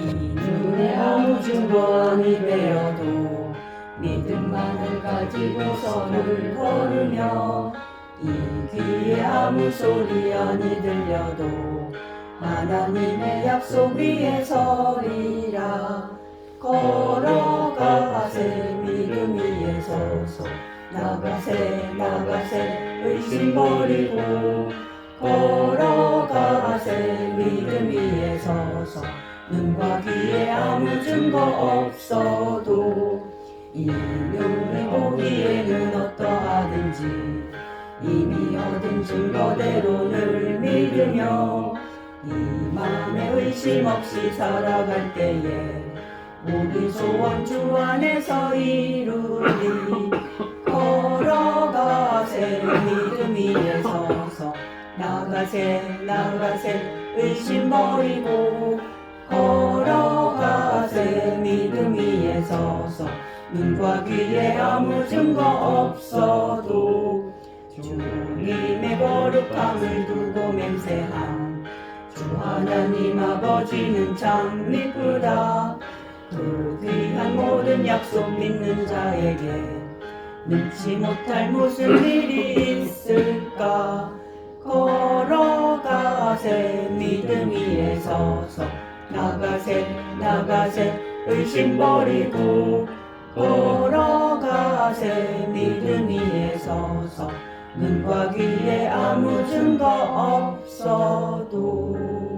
이 눈에 아무 증거 아니 되어도 믿음만을 가지고 선을 걸으며 이 귀에 아무 소리 아니 들려도 하나님의 약속 위에 서리라. 걸어가세 믿음 위에 서서 나가세 나가세 의심 버리고 걸어가세. 믿음 위에 서서 눈과 귀에 아무 증거 없어도 이 눈을 보기에는 어떠하든지 이미 얻은 증거대로 늘 믿으며 이 맘에 의심 없이 살아갈 때에 모든 소원 주 안에서 이루리 나가세 나가세 의심 버리고 걸어가세 믿음 위에 서서 눈과 귀에 아무 증거 없어도 주님의 거룩함을 두고 맹세한 주 하나님 아버지는 참 미쁘다. 그 귀한 모든 약속 믿는 자에게 능치 못할 무슨 일이 있을까 서서 나가세 나가세 의심 버리고 걸어가세. 믿음 위에 서서 눈과 귀에 아무 증거 없어도